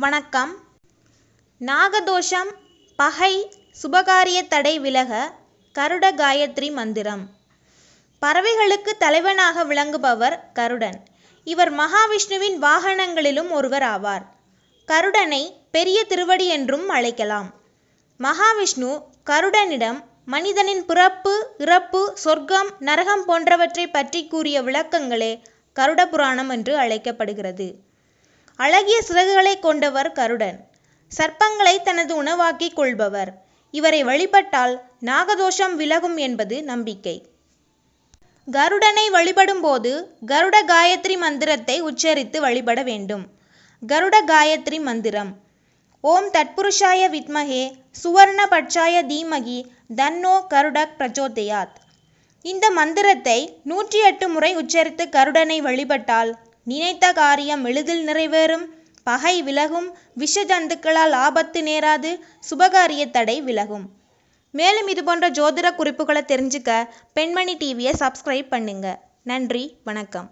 வணக்கம். நாகதோஷம் பகை சுபகாரிய தடை விலக கருட காயத்ரி மந்திரம். பறவைகளுக்கு தலைவனாக விளங்குபவர் கருடன். இவர் மகாவிஷ்ணுவின் வாகனங்களிலும் ஒருவர் ஆவார். கருடனை பெரிய திருவடி என்றும் அழைக்கலாம். மகாவிஷ்ணு கருடனிடம் மனிதனின் பிறப்பு இறப்பு சொர்க்கம் நரகம் போன்றவற்றை பற்றி கூறிய விளக்கங்களே கருட புராணம் என்று அழைக்கப்படுகிறது. அழகிய சிறகுகளை கொண்டவர் கருடன். சர்ப்பங்களை தனது உணவாக்கிக் கொள்பவர். இவரை வழிபட்டால் நாகதோஷம் விலகும் என்பது நம்பிக்கை. கருடனை வழிபடும்போது கருட காயத்ரி மந்திரத்தை உச்சரித்து வழிபட வேண்டும். கருட காயத்ரி மந்திரம். ஓம் தட்புருஷாய வித்மகே சுவர்ண பட்சாய தீமகி தன்னோ கருடக் பிரச்சோதயாத். இந்த மந்திரத்தை நூற்றி எட்டு முறை உச்சரித்து கருடனை வழிபட்டால் நினைத்த காரியம் எளிதில் நிறைவேறும். பகை விலகும். விஷ ஜந்துக்களால் ஆபத்து நேராது. சுபகாரிய தடை விலகும். மேலும் இது போன்ற ஜோதிட குறிப்புகளை தெரிஞ்சுக்க பெண்மணி டிவியை சப்ஸ்கிரைப் பண்ணுங்க. நன்றி. வணக்கம்.